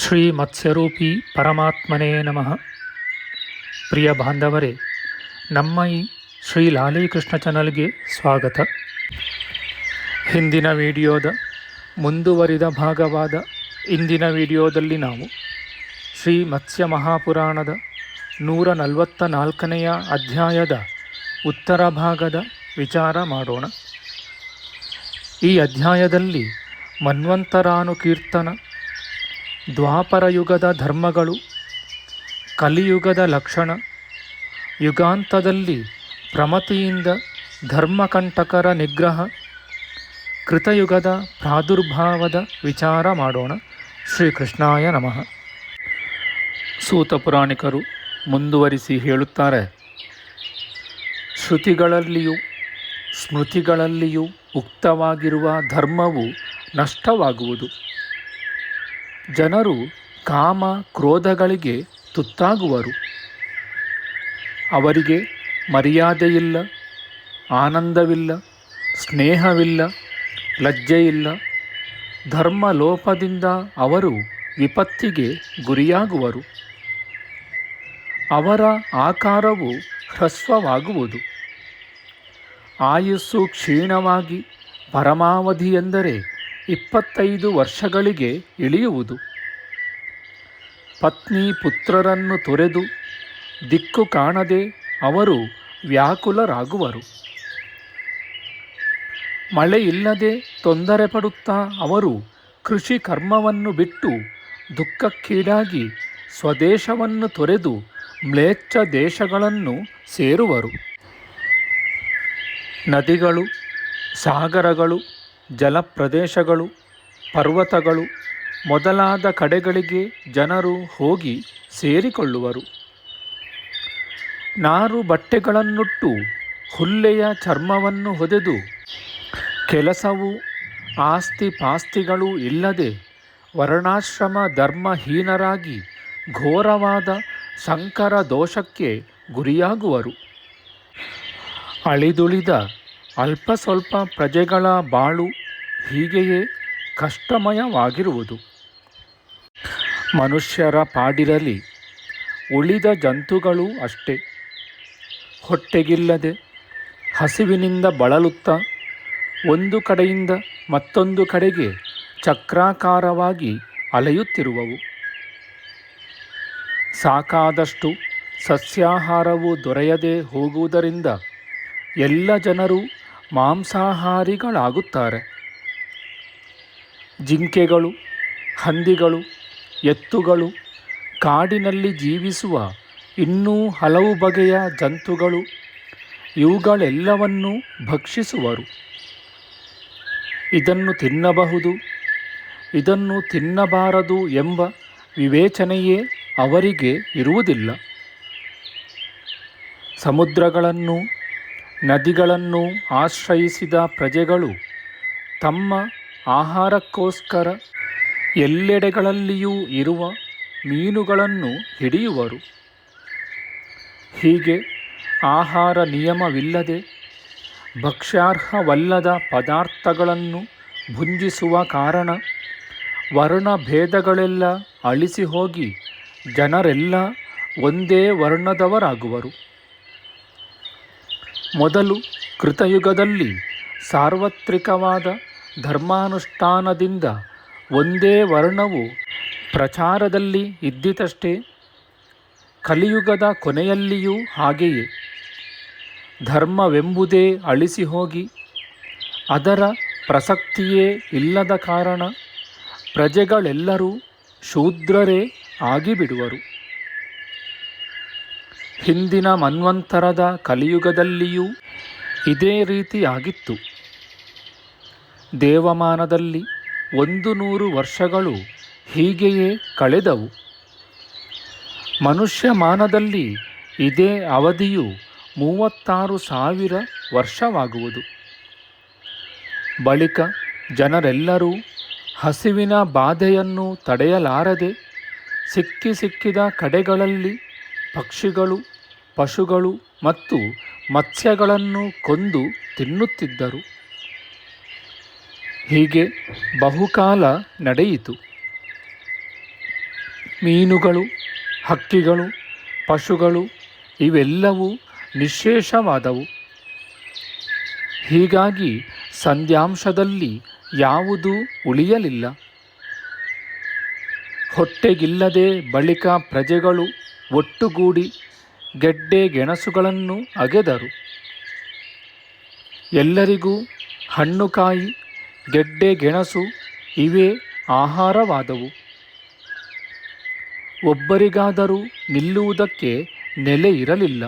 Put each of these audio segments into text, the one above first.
ಶ್ರುತೀನಾಂ ಶ್ರೀಮತ್ಸ್ಯರೂಪಿ ಪರಮಾತ್ಮನೇ ನಮಃ. ಪ್ರಿಯ ಬಾಂಧವರೇ, ನಮ್ಮ ಈ ಶ್ರೀ ಲಾಲೀಕೃಷ್ಣ ಚಾನಲ್ಗೆ ಸ್ವಾಗತ. ಹಿಂದಿನ ವಿಡಿಯೋದ ಮುಂದುವರಿದ ಭಾಗವಾದ ಇಂದಿನ ವಿಡಿಯೋದಲ್ಲಿ ನಾವು ಶ್ರೀ ಮತ್ಸ್ಯ ಮಹಾಪುರಾಣದ ನೂರ ನಲವತ್ತ ನಾಲ್ಕನೆಯ ಅಧ್ಯಾಯದ ಉತ್ತರ ಭಾಗದ ವಿಚಾರ ಮಾಡೋಣ. ಈ ಅಧ್ಯಾಯದಲ್ಲಿ ಮನ್ವಂತರಾನುಕೀರ್ತನ ದ್ವಾಪರ ಯುಗದ ಧರ್ಮಗಳು, ಕಲಿಯುಗದ ಲಕ್ಷಣ, ಯುಗಾಂತದಲ್ಲಿ ಪ್ರಮತಿಯಿಂದ ಧರ್ಮಕಂಟಕರ ನಿಗ್ರಹ, ಕೃತಯುಗದ ಪ್ರಾದುರ್ಭಾವದ ವಿಚಾರ ಮಾಡೋಣ. ಶ್ರೀಕೃಷ್ಣಾಯ ನಮಃ. ಸೂತ ಪುರಾಣಿಕರು ಮುಂದುವರಿಸಿ ಹೇಳುತ್ತಾರೆ, ಶ್ರುತಿಗಳಲ್ಲಿಯೂ, ಸ್ಮೃತಿಗಳಲ್ಲಿಯೂ ಉಕ್ತವಾಗಿರುವ ಧರ್ಮವು ನಷ್ಟವಾಗುವುದು. ಜನರು ಕಾಮ ಕ್ರೋಧಗಳಿಗೆ ತುತ್ತಾಗುವರು. ಅವರಿಗೆ ಮರ್ಯಾದೆಯಿಲ್ಲ, ಆನಂದವಿಲ್ಲ, ಸ್ನೇಹವಿಲ್ಲ, ಲಜ್ಜೆಯಿಲ್ಲ. ಧರ್ಮ ಲೋಪದಿಂದ ಅವರು ವಿಪತ್ತಿಗೆ ಗುರಿಯಾಗುವರು. ಅವರ ಆಕಾರವು ಹ್ರಸ್ವವಾಗುವುದು. ಆಯುಸ್ಸು ಕ್ಷೀಣವಾಗಿ ಪರಮಾವಧಿ ಎಂದರೆ ಇಪ್ಪತ್ತೈದು ವರ್ಷಗಳಿಗೆ ಇಳಿಯುವುದು. ಪತ್ನಿ ಪುತ್ರರನ್ನು ತೊರೆದು ದಿಕ್ಕು ಕಾಣದೆ ಅವರು ವ್ಯಾಕುಲರಾಗುವರು. ಮಳೆ ಇಲ್ಲದೆ ತೊಂದರೆ ಪಡುತ್ತಾ ಅವರು ಕೃಷಿ ಕರ್ಮವನ್ನು ಬಿಟ್ಟು ದುಃಖಕ್ಕೀಡಾಗಿ ಸ್ವದೇಶವನ್ನು ತೊರೆದು ಮ್ಲೇಚ್ಛ ದೇಶಗಳನ್ನು ಸೇರುವರು. ನದಿಗಳು, ಸಾಗರಗಳು ಜಲಪ್ರದೇಶಗಳು, ಪರ್ವತಗಳು, ಮೊದಲಾದ ಕಡೆಗಳಿಗೆ ಜನರು ಹೋಗಿ ಸೇರಿಕೊಳ್ಳುವರು. ನಾರು ಬಟ್ಟೆಗಳನ್ನುಟ್ಟು ಹುಲ್ಲೆಯ ಚರ್ಮವನ್ನು ಹೊದೆದು ಕೆಲಸವು ಆಸ್ತಿ ಪಾಸ್ತಿಗಳು ಇಲ್ಲದೆ ವರ್ಣಾಶ್ರಮ ಧರ್ಮಹೀನರಾಗಿ ಘೋರವಾದ ಸಂಕರ ದೋಷಕ್ಕೆ ಗುರಿಯಾಗುವರು. ಅಳಿದುಳಿದ ಅಲ್ಪ ಸ್ವಲ್ಪ ಪ್ರಜೆಗಳ ಬಾಳು ಹೀಗೆಯೇ ಕಷ್ಟಮಯವಾಗಿರುವುದು. ಮನುಷ್ಯರ ಪಾಡಿರಲಿ ಉಳಿದ ಜಂತುಗಳು ಅಷ್ಟೇ. ಹೊಟ್ಟೆಗಿಲ್ಲದೆ ಹಸಿವಿನಿಂದ ಬಳಲುತ್ತಾ ಒಂದು ಕಡೆಯಿಂದ ಮತ್ತೊಂದು ಕಡೆಗೆ ಚಕ್ರಾಕಾರವಾಗಿ ಅಲೆಯುತ್ತಿರುವವು. ಸಾಕಾದಷ್ಟು ಸಸ್ಯಾಹಾರವು ದೊರೆಯದೆ ಹೋಗುವುದರಿಂದ ಎಲ್ಲ ಜನರು ಮಾಂಸಾಹಾರಿಗಳಾಗುತ್ತಾರೆ. ಜಿಂಕೆಗಳು, ಹಂದಿಗಳು, ಎತ್ತುಗಳು, ಕಾಡಿನಲ್ಲಿ ಜೀವಿಸುವ ಇನ್ನೂ ಹಲವು ಬಗೆಯ ಜಂತುಗಳು, ಇವುಗಳೆಲ್ಲವನ್ನೂ ಭಕ್ಷಿಸುವರು. ಇದನ್ನು ತಿನ್ನಬಹುದು, ಇದನ್ನು ತಿನ್ನಬಾರದು ಎಂಬ ವಿವೇಚನೆಯೇ ಅವರಿಗೆ ಇರುವುದಿಲ್ಲ. ಸಮುದ್ರಗಳನ್ನು, ನದಿಗಳನ್ನು ಆಶ್ರಯಿಸಿದ ಪ್ರಜೆಗಳು ತಮ್ಮ ಆಹಾರಕ್ಕೋಸ್ಕರ ಎಲ್ಲೆಡೆಗಳಲ್ಲಿಯೂ ಇರುವ ಮೀನುಗಳನ್ನು ಹಿಡಿಯುವರು. ಹೀಗೆ ಆಹಾರ ನಿಯಮವಿಲ್ಲದೆ ಭಕ್ಷ್ಯಾರ್ಹವಲ್ಲದ ಪದಾರ್ಥಗಳನ್ನು ಭುಂಜಿಸುವ ಕಾರಣ ವರ್ಣಭೇದಗಳೆಲ್ಲ ಅಳಿಸಿ ಹೋಗಿ ಜನರೆಲ್ಲ ಒಂದೇ ವರ್ಣದವರಾಗುವರು. ಮೊದಲು ಕೃತಯುಗದಲ್ಲಿ ಸಾರ್ವತ್ರಿಕವಾದ ಧರ್ಮಾನುಷ್ಠಾನದಿಂದ ಒಂದೇ ವರ್ಣವು ಪ್ರಚಾರದಲ್ಲಿ ಇದ್ದಿತಷ್ಟೇ, ಕಲಿಯುಗದ ಕೊನೆಯಲ್ಲಿಯೂ ಹಾಗೆಯೇ. ಧರ್ಮವೆಂಬುದೇ ಅಳಿಸಿ ಹೋಗಿ ಅದರ ಪ್ರಸಕ್ತಿಯೇ ಇಲ್ಲದ ಕಾರಣ ಪ್ರಜೆಗಳೆಲ್ಲರೂ ಶೂದ್ರರೇ ಆಗಿಬಿಡುವರು. ಹಿಂದಿನ ಮನ್ವಂತರದ ಕಲಿಯುಗದಲ್ಲಿಯೂ ಇದೇ ರೀತಿಯಾಗಿತ್ತು. ದೇವಮಾನದಲ್ಲಿ ಒಂದು ನೂರು ವರ್ಷಗಳು ಹೀಗೆಯೇ ಕಳೆದವು. ಮನುಷ್ಯಮಾನದಲ್ಲಿ ಇದೇ ಅವಧಿಯು ಮೂವತ್ತಾರು ಸಾವಿರ ವರ್ಷವಾಗುವುದು. ಬಳಿಕ ಜನರೆಲ್ಲರೂ ಹಸಿವಿನ ಬಾಧೆಯನ್ನು ತಡೆಯಲಾರದೆ ಸಿಕ್ಕಿ ಸಿಕ್ಕಿದ ಕಡೆಗಳಲ್ಲಿ ಪಕ್ಷಿಗಳು, ಪಶುಗಳು ಮತ್ತು ಮತ್ಸ್ಯಗಳನ್ನು ಕೊಂದು ತಿನ್ನುತ್ತಿದ್ದರು. ಹೀಗೆ ಬಹುಕಾಲ ನಡೆಯಿತು. ಮೀನುಗಳು, ಹಕ್ಕಿಗಳು, ಪಶುಗಳು ಇವೆಲ್ಲವೂ ನಿಶೇಷವಾದವು. ಹೀಗಾಗಿ ಸಂಧ್ಯಾಂಶದಲ್ಲಿ ಯಾವುದೂ ಉಳಿಯಲಿಲ್ಲ. ಹೊಟ್ಟೆಗಿಲ್ಲದೆ ಬಳಿಕ ಪ್ರಜೆಗಳು ಒಟ್ಟುಗೂಡಿ ಗೆಡ್ಡೆ ಗೆಣಸುಗಳನ್ನು ಅಗೆದರು. ಎಲ್ಲರಿಗೂ ಹಣ್ಣುಕಾಯಿ ಗೆಡ್ಡೆ ಗೆಣಸು ಇವೇ ಆಹಾರವಾದವು. ಒಬ್ಬರಿಗಾದರೂ ನಿಲ್ಲುವುದಕ್ಕೆ ನೆಲೆ ಇರಲಿಲ್ಲ.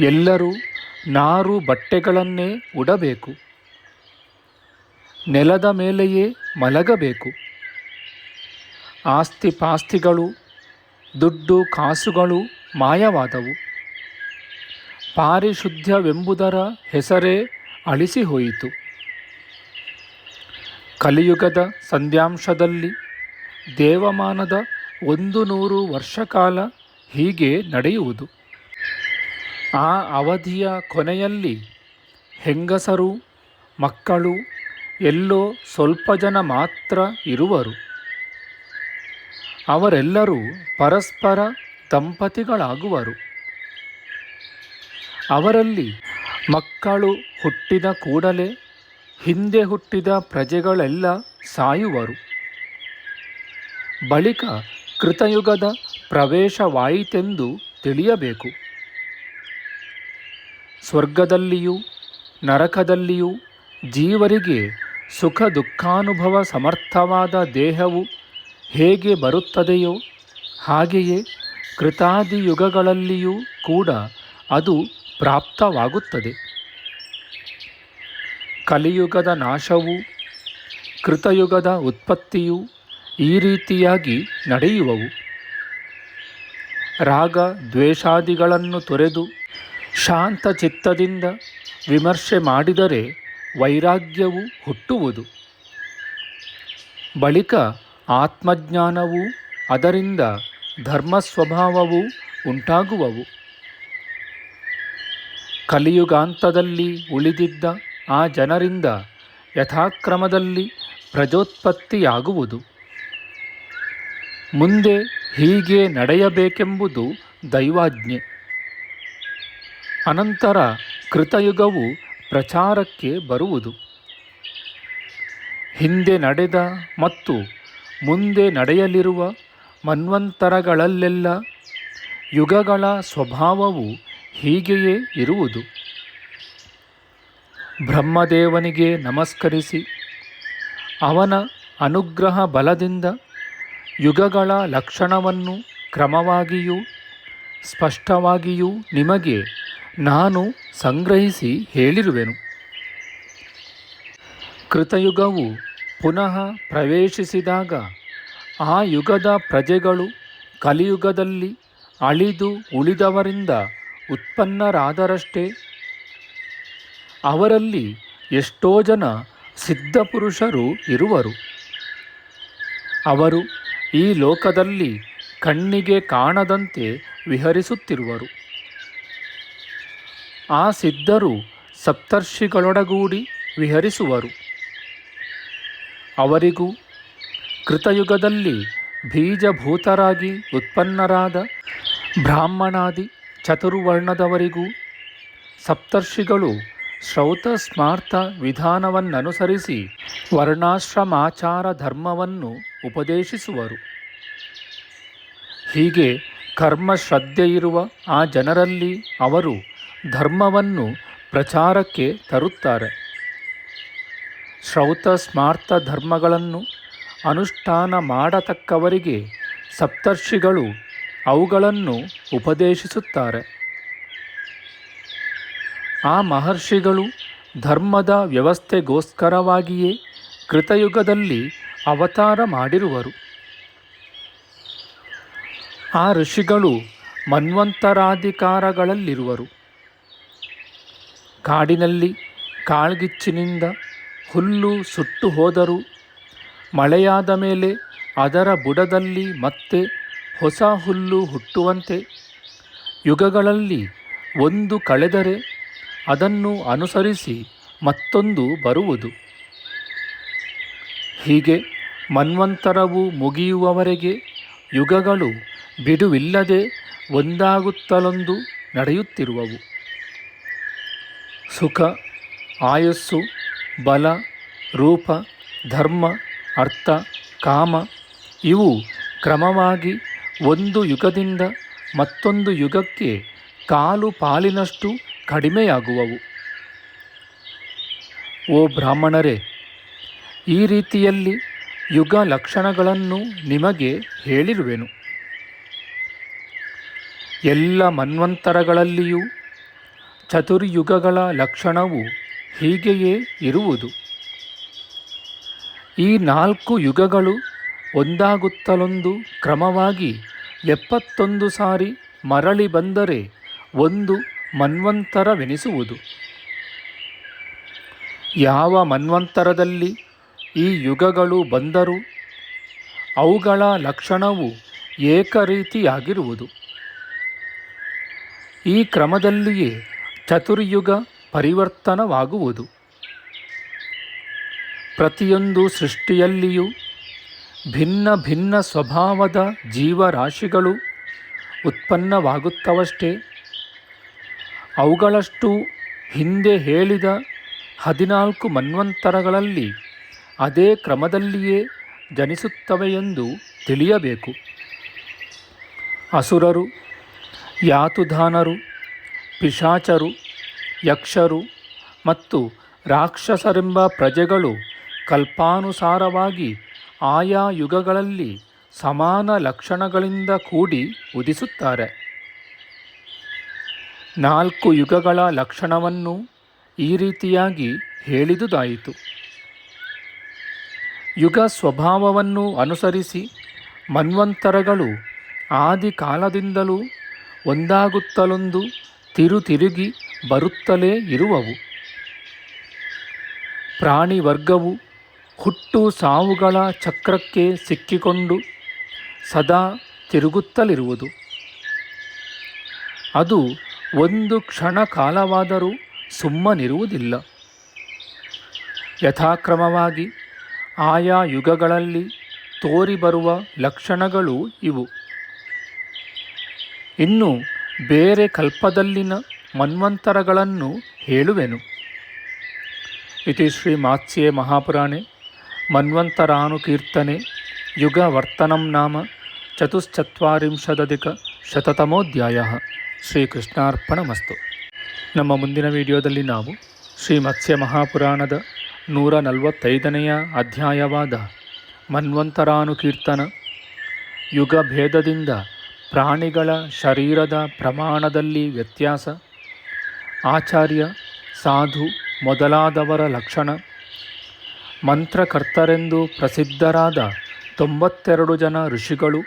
ಎಲ್ಲರೂ ನಾರು ಬಟ್ಟೆಗಳನ್ನೇ ಉಡಬೇಕು. ನೆಲದ ಮೇಲೆಯೇ ಮಲಗಬೇಕು. ಆಸ್ತಿ ಪಾಸ್ತಿಗಳು ದುಡ್ಡು ಕಾಸುಗಳು ಮಾಯವಾದವು. ಪಾರಿಶುದ್ಧವೆಂಬುದರ ಹೆಸರೇ ಅಳಿಸಿ ಹೋಯಿತು. ಕಲಿಯುಗದ ಸಂಧ್ಯಾಂಶದಲ್ಲಿ ದೇವಮಾನದ ಒಂದು ನೂರು ವರ್ಷಕಾಲ ಹೀಗೆ ನಡೆಯುವುದು. ಆ ಅವಧಿಯ ಕೊನೆಯಲ್ಲಿ ಹೆಂಗಸರು, ಮಕ್ಕಳು, ಎಲ್ಲೋ ಸ್ವಲ್ಪ ಜನ ಮಾತ್ರ ಇರುವರು. ಅವರೆಲ್ಲರೂ ಪರಸ್ಪರ ದಂಪತಿಗಳಾಗುವರು. ಅವರಲ್ಲಿ ಮಕ್ಕಳು ಹುಟ್ಟಿದ ಕೂಡಲೇ ಹಿಂದೆ ಹುಟ್ಟಿದ ಪ್ರಜೆಗಳೆಲ್ಲ ಸಾಯುವರು. ಬಳಿಕ ಕೃತಯುಗದ ಪ್ರವೇಶವಾಯಿತೆಂದು ತಿಳಿಯಬೇಕು. ಸ್ವರ್ಗದಲ್ಲಿಯೂ ನರಕದಲ್ಲಿಯೂ ಜೀವರಿಗೆ ಸುಖ ದುಃಖಾನುಭವ ಸಮರ್ಥವಾದ ದೇಹವು ಹೇಗೆ ಬರುತ್ತದೆಯೋ ಹಾಗೆಯೇ ಕೃತಾದಿ ಯುಗಗಳಲ್ಲಿಯೂ ಕೂಡ ಅದು ಪ್ರಾಪ್ತವಾಗುತ್ತದೆ. ಕಲಿಯುಗದ ನಾಶವು, ಕೃತಯುಗದ ಉತ್ಪತ್ತಿಯು ಈ ರೀತಿಯಾಗಿ ನಡೆಯುವವು. ರಾಗ ದ್ವೇಷಾದಿಗಳನ್ನು ತೊರೆದು ಶಾಂತ ಚಿತ್ತದಿಂದ ವಿಮರ್ಶೆ ಮಾಡಿದರೆ ವೈರಾಗ್ಯವು ಹುಟ್ಟುವುದು. ಬಳಿಕ ಆತ್ಮಜ್ಞಾನವು ಅದರಿಂದ ಧರ್ಮ ಸ್ವಭಾವವು ಉಂಟಾಗುವವು. ಕಲಿಯುಗಾಂತದಲ್ಲಿ ಉಳಿದಿದ್ದ ಆ ಜನರಿಂದ ಯಥಾಕ್ರಮದಲ್ಲಿ ಪ್ರಜೋತ್ಪತ್ತಿಯಾಗುವುದು. ಮುಂದೆ ಹೀಗೆ ನಡೆಯಬೇಕೆಂಬುದು ದೈವಾಜ್ಞೆ. ಅನಂತರ ಕೃತಯುಗವು ಪ್ರಚಾರಕ್ಕೆ ಬರುವುದು. ಹಿಂದೆ ನಡೆದ ಮತ್ತು ಮುಂದೆ ನಡೆಯಲಿರುವ ಮನ್ವಂತರಗಳಲ್ಲೆಲ್ಲ ಯುಗಗಳ ಸ್ವಭಾವವು ಹೀಗೆಯೇ ಇರುವುದು. ಬ್ರಹ್ಮದೇವನಿಗೆ ನಮಸ್ಕರಿಸಿ, ಅವನ ಅನುಗ್ರಹ ಬಲದಿಂದ ಯುಗಗಳ ಲಕ್ಷಣವನ್ನು ಕ್ರಮವಾಗಿಯೂ ಸ್ಪಷ್ಟವಾಗಿಯೂ ನಿಮಗೆ ನಾನು ಸಂಗ್ರಹಿಸಿ ಹೇಳಿರುವೆನು. ಕೃತಯುಗವು ಪುನಃ ಪ್ರವೇಶಿಸಿದಾಗ ಆ ಯುಗದ ಪ್ರಜೆಗಳು ಕಲಿಯುಗದಲ್ಲಿ ಅಳಿದು ಉಳಿದವರಿಂದ ಉತ್ಪನ್ನರಾದರಷ್ಟೇ. ಅವರಲ್ಲಿ ಎಷ್ಟೋ ಜನ ಸಿದ್ಧಪುರುಷರು ಇರುವರು. ಅವರು ಈ ಲೋಕದಲ್ಲಿ ಕಣ್ಣಿಗೆ ಕಾಣದಂತೆ ವಿಹರಿಸುತ್ತಿರುವರು. ಆ ಸಿದ್ಧರು ಸಪ್ತರ್ಷಿಗಳೊಡಗೂಡಿ ವಿಹರಿಸುವರು. ಅವರಿಗೂ ಕೃತಯುಗದಲ್ಲಿ ಬೀಜಭೂತರಾಗಿ ಉತ್ಪನ್ನರಾದ ಬ್ರಾಹ್ಮಣಾದಿ ಚತುರ್ವರ್ಣದವರಿಗೂ ಸಪ್ತರ್ಷಿಗಳು ಶ್ರೌತ ಸ್ಮಾರ್ಥ ವಿಧಾನವನ್ನನುಸರಿಸಿ ವರ್ಣಾಶ್ರಮಾಚಾರ ಧರ್ಮವನ್ನು ಉಪದೇಶಿಸುವರು. ಹೀಗೆ ಕರ್ಮ ಶ್ರದ್ಧೆಯಿರುವ ಆ ಜನರಲ್ಲಿ ಅವರು ಧರ್ಮವನ್ನು ಪ್ರಚಾರಕ್ಕೆ ತರುತ್ತಾರೆ. ಶ್ರೌತ ಸ್ಮಾರ್ಥ ಧರ್ಮಗಳನ್ನು ಅನುಷ್ಠಾನ ಮಾಡತಕ್ಕವರಿಗೆ ಸಪ್ತರ್ಷಿಗಳು ಅವುಗಳನ್ನು ಉಪದೇಶಿಸುತ್ತಾರೆ. ಆ ಮಹರ್ಷಿಗಳು ಧರ್ಮದ ವ್ಯವಸ್ಥೆಗೋಸ್ಕರವಾಗಿಯೇ ಕೃತಯುಗದಲ್ಲಿ ಅವತಾರ ಮಾಡಿರುವರು. ಆ ಋಷಿಗಳು ಮನ್ವಂತರಾಧಿಕಾರಗಳಲ್ಲಿರುವರು. ಕಾಡಿನಲ್ಲಿ ಕಾಳ್ಗಿಚ್ಚಿನಿಂದ ಹುಲ್ಲು ಸುಟ್ಟು ಹೋದರೂ ಮಳೆಯಾದ ಮೇಲೆ ಅದರ ಬುಡದಲ್ಲಿ ಮತ್ತೆ ಹೊಸ ಹುಲ್ಲು ಹುಟ್ಟುವಂತೆ ಯುಗಗಳಲ್ಲಿ ಒಂದು ಕಳೆದರೆ ಅದನ್ನು ಅನುಸರಿಸಿ ಮತ್ತೊಂದು ಬರುವುದು. ಹೀಗೆ ಮನ್ವಂತರವು ಮುಗಿಯುವವರೆಗೆ ಯುಗಗಳು ಬಿಡುವಿಲ್ಲದೆ ಒಂದಾಗುತ್ತಲೊಂದು ನಡೆಯುತ್ತಿರುವವು. ಸುಖ, ಆಯಸ್ಸು, ಬಲ, ರೂಪ, ಧರ್ಮ, ಅರ್ಥ, ಕಾಮ ಇವು ಕ್ರಮವಾಗಿ ಒಂದು ಯುಗದಿಂದ ಮತ್ತೊಂದು ಯುಗಕ್ಕೆ ಕಾಲು ಪಾಲಿನಷ್ಟು ಕಡಿಮೆಯಾಗುವವು. ಓ ಬ್ರಾಹ್ಮಣರೇ, ಈ ರೀತಿಯಲ್ಲಿ ಯುಗ ಲಕ್ಷಣಗಳನ್ನು ನಿಮಗೆ ಹೇಳಿರುವೆನು. ಎಲ್ಲ ಮನ್ವಂತರಗಳಲ್ಲಿಯೂ ಚತುರ್ಯುಗಗಳ ಲಕ್ಷಣವು ಹೀಗೆಯೇ ಇರುವುದು. ಈ ನಾಲ್ಕು ಯುಗಗಳು ಒಂದಾಗುತ್ತಲೊಂದು ಕ್ರಮವಾಗಿ ಎಪ್ಪತ್ತೊಂದು ಸಾರಿ ಮರಳಿ ಬಂದರೆ ಒಂದು ಮನ್ವಂತರವೆನಿಸುವುದು. ಯಾವ ಮನ್ವಂತರದಲ್ಲಿ ಈ ಯುಗಗಳು ಬಂದರೂ ಅವುಗಳ ಲಕ್ಷಣವು ಏಕರೀತಿಯಾಗಿರುವುದು. ಈ ಕ್ರಮದಲ್ಲಿಯೇ ಚತುರ್ಯುಗ ಪರಿವರ್ತನವಾಗುವುದು. ಪ್ರತಿಯೊಂದು ಸೃಷ್ಟಿಯಲ್ಲಿಯೂ ಭಿನ್ನ ಭಿನ್ನ ಸ್ವಭಾವದ ಜೀವರಾಶಿಗಳು ಉತ್ಪನ್ನವಾಗುತ್ತವಷ್ಟೇ. ಅವುಗಳಷ್ಟು ಹಿಂದೆ ಹೇಳಿದ ಹದಿನಾಲ್ಕು ಮನ್ವಂತರಗಳಲ್ಲಿ ಅದೇ ಕ್ರಮದಲ್ಲಿಯೇ ಜನಿಸುತ್ತವೆಯೆಂದು ತಿಳಿಯಬೇಕು. ಅಸುರರು, ಯಾತುಧಾನರು, ಪಿಶಾಚರು, ಯಕ್ಷರು ಮತ್ತು ರಾಕ್ಷಸರೆಂಬ ಪ್ರಜೆಗಳು ಕಲ್ಪಾನುಸಾರವಾಗಿ ಆಯಾ ಯುಗಗಳಲ್ಲಿ ಸಮಾನ ಲಕ್ಷಣಗಳಿಂದ ಕೂಡಿ ಉದಿಸುತ್ತಾರೆ. ನಾಲ್ಕು ಯುಗಗಳ ಲಕ್ಷಣವನ್ನು ಈ ರೀತಿಯಾಗಿ ಹೇಳಿದುದಾಯಿತು. ಯುಗ ಸ್ವಭಾವವನ್ನು ಅನುಸರಿಸಿ ಮನ್ವಂತರಗಳು ಆದಿ ಕಾಲದಿಂದಲೂ ಒಂದಾಗುತ್ತಲೊಂದು ತಿರುತಿರುಗಿ ಬರುತ್ತಲೇ ಇರುವವು. ಪ್ರಾಣಿ ವರ್ಗವು ಹುಟ್ಟು ಸಾವುಗಳ ಚಕ್ರಕ್ಕೆ ಸಿಕ್ಕಿಕೊಂಡು ಸದಾ ತಿರುಗುತ್ತಲಿರುವುದು. ಅದು ಒಂದು ಕ್ಷಣ ಕಾಲವಾದರೂ ಸುಮ್ಮನಿರುವುದಿಲ್ಲ. ಯಥಾಕ್ರಮವಾಗಿ ಆಯಾ ಯುಗಗಳಲ್ಲಿ ತೋರಿಬರುವ ಲಕ್ಷಣಗಳು ಇವು. ಇನ್ನು ಬೇರೆ ಕಲ್ಪದಲ್ಲಿನ ಮನ್ವಂತರಗಳನ್ನು ಹೇಳುವೆನು. ಇತಿ ಶ್ರೀ ಮಾತ್ಸ್ಯೆ ಮಹಾಪುರಾಣೆ. ಮನ್ವಂತರಾನುಕೀರ್ತನೆ, ಯುಗವರ್ತನಂ ನಾಮ, ಚತುಶ್ಚತ್ವರಿಂಶದಧಿಕ ಶತತಮೋಧ್ಯಾಯ. ಶ್ರೀಕೃಷ್ಣಾರ್ಪಣಮಸ್ತು. ನಮ್ಮ ಮುಂದಿನ ವಿಡಿಯೋದಲ್ಲಿ ನಾವು ಶ್ರೀ ಮತ್ಸ್ಯ ಮಹಾಪುರಾಣದ ನೂರ ನಲವತ್ತೈದನೆಯ ಅಧ್ಯಾಯವಾದ ಮನ್ವಂತರಾನುಕೀರ್ತನ, ಯುಗಭೇದದಿಂದ ಪ್ರಾಣಿಗಳ ಶರೀರದ ಪ್ರಮಾಣದಲ್ಲಿ ವ್ಯತ್ಯಾಸ, ಆಚಾರ್ಯ, ಸಾಧು ಮೊದಲಾದವರ ಲಕ್ಷಣ ಮಂತ್ರಕರ್ತರೆಂದು ಪ್ರಸಿದ್ಧರಾದ ತೊಂಬತ್ತೆರಡು ಜನ ಋಷಿಗಳು,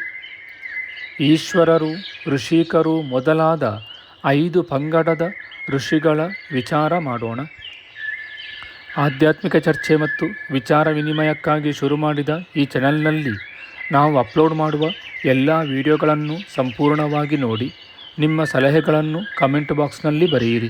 ಈಶ್ವರರು, ಋಷಿಕರು ಮೊದಲಾದ ಐದು ಪಂಗಡದ ಋಷಿಗಳ ವಿಚಾರ ಮಾಡೋಣ. ಆಧ್ಯಾತ್ಮಿಕ ಚರ್ಚೆ ಮತ್ತು ವಿಚಾರ ವಿನಿಮಯಕ್ಕಾಗಿ ಶುರು ಮಾಡಿದ ಈ ಚಾನೆಲ್ನಲ್ಲಿ ನಾವು ಅಪ್ಲೋಡ್ ಮಾಡುವ ಎಲ್ಲ ವಿಡಿಯೋಗಳನ್ನು ಸಂಪೂರ್ಣವಾಗಿ ನೋಡಿ. ನಿಮ್ಮ ಸಲಹೆಗಳನ್ನು ಕಮೆಂಟ್ ಬಾಕ್ಸ್ನಲ್ಲಿ ಬರೆಯಿರಿ.